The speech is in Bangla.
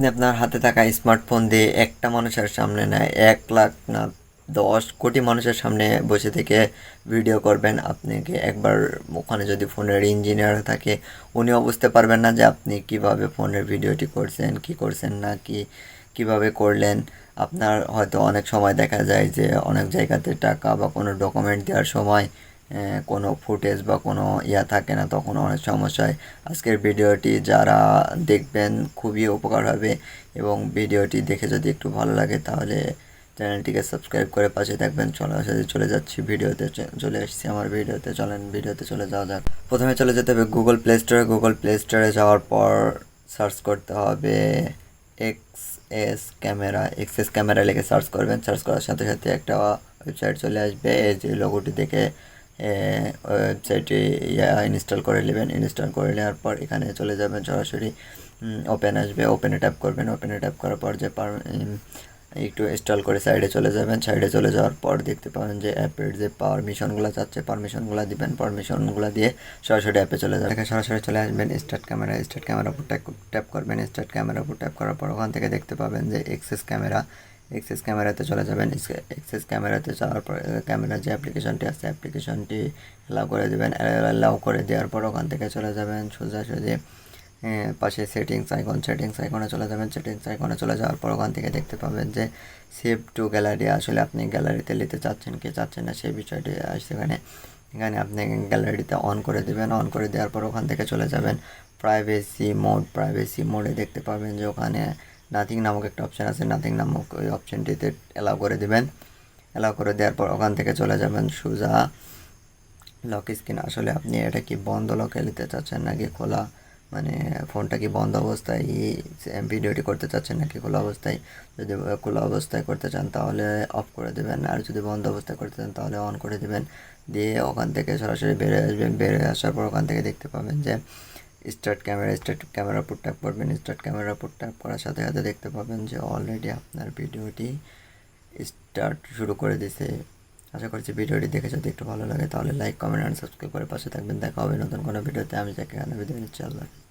আপনি আপনার হাতে থাকা স্মার্টফোন দিয়ে একটা মানুষের সামনে নেয়, এক লাখ না দশ কোটি মানুষের সামনে বসে থেকে ভিডিও করবেন। আপনাকে একবার ওখানে যদি ফোনের ইঞ্জিনিয়ার থাকে, উনিও বুঝতে পারবেন না যে আপনি কীভাবে ফোনের ভিডিওটি করছেন, কি করছেন না, কি, কীভাবে করলেন। আপনার হয়তো অনেক সময় দেখা যায় যে অনেক জায়গাতে টাকা বা কোনো ডকুমেন্ট দেওয়ার সময় কোনো ফুটেজ বা কোনো ইয়া থাকে না, তখন অনেক সমস্যা হয়। আজকের ভিডিওটি যারা দেখবেন খুবই উপকার হবে এবং ভিডিওটি দেখে যদি একটু ভালো লাগে তাহলে চ্যানেলটিকে সাবস্ক্রাইব করে পাশে থাকবেন। চলে সাথে চলে যাচ্ছি ভিডিওতে চলে এসেছি আমার ভিডিওতে। চলেন ভিডিওতে চলে যাওয়া যাক। প্রথমে চলে যেতে হবে গুগল প্লে স্টোরে গুগল প্লে স্টোরে যাওয়ার পর সার্চ করতে হবে X S camera X S camera লিখে সার্চ করবেন। সার্চ করার সাথে সাথে একটা ওয়েবসাইট চলে আসবে। এই যে লোগোটি দেখে ওয়েবসাইটটি ইয়া ইনস্টল করে নেবেন। ইনস্টল করে নেওয়ার পর এখানে চলে যাবেন সরাসরি। ওপেন আসবে ওপেনে ট্যাপ করবেন। ওপেনে ট্যাপ করার পর যে একটু ইনস্টল করে সাইডে চলে যাবেন। সাইডে চলে যাওয়ার পর দেখতে পাবেন যে অ্যাপের যে পারমিশনগুলো চাচ্ছে পারমিশনগুলো দিবেন। পারমিশনগুলো দিয়ে সরাসরি অ্যাপে চলে যাবেন। সরাসরি চলে আসবেন স্টার্ট ক্যামেরা স্টার্ট ক্যামেরার উপর ট্যাপ ট্যাপ করবেন। স্টার্ট ক্যামেরার উপর ট্যাপ করার পর ওখান থেকে দেখতে পাবেন যে এক্সেস ক্যামেরা এক্সেস ক্যামেরাতে চলে যাবেন। এক্সেস ক্যামেরাতে যাওয়ার পর ক্যামেরার যে অ্যাপ্লিকেশনটি আছে অ্যাপ্লিকেশনটি অ্যালাউ করে দেবেন। অ্যালাউ করে দেওয়ার পর ওখান থেকে চলে যাবেন সোজাসুজি হ্যাঁ, পাশে সেটিংস আইকন সেটিংস আইকনে চলে যাবেন। সেটিংস আইকনে চলে যাওয়ার পর ওখান থেকে দেখতে পাবেন যে সেভ টু গ্যালারি আসলে আপনি গ্যালারিতে নিতে চাচ্ছেন কি চাচ্ছেন না সেই বিষয়টি আসছে এখানে। এখানে আপনি গ্যালারিতে অন করে দেবেন। অন করে দেওয়ার পর ওখান থেকে চলে যাবেন। প্রাইভেসি মোড প্রাইভেসি মোডে দেখতে পাবেন যে ওখানে নাথিং নামক একটা অপশান আছে, নাথিং নামক ওই অপশানটিতে অ্যালাউ করে দেবেন। অ্যালাউ করে দেওয়ার পর ওখান থেকে চলে যাবেন সোজা লক স্ক্রিন আসলে আপনি এটা কি বন্ধ লকে নিতে চাচ্ছেন নাকি খোলা? মানে ফোনটা কি বন্ধ অবস্থায়? ভিডিওটি করতে চাচ্ছেন নাকি খোলা অবস্থায়? যদি খোলা অবস্থায় করতে চান তাহলে অফ করে দেবেন। আর যদি বন্ধ অবস্থায় করতে চান তাহলে অন করে দেবেন। দিয়ে ওখান থেকে সরাসরি বেড়ে আসবেন। বেড়ে আসার পর ওখান থেকে দেখতে পাবেন যে স্টার্ট ক্যামেরা স্টার্ট ক্যামেরা উপর ট্যাপ করবেন স্টার্ট ক্যামেরা উপর ট্যাপ করার সাথে সাথে দেখতে পাবেন যে অলরেডি আপনার ভিডিওটি স্টার্ট শুরু করে দিছে। আশা করছি ভিডিওটি দেখে যদি একটু ভালো লাগে তাহলে লাইক কমেন্ট অ্যান্ড সাবস্ক্রাইব করে পাশে থাকবেন। দেখা হবে নতুন কোনো ভিডিওতে। আমি যাকে ভিডিও চাল আল্লাহ হাফেজ।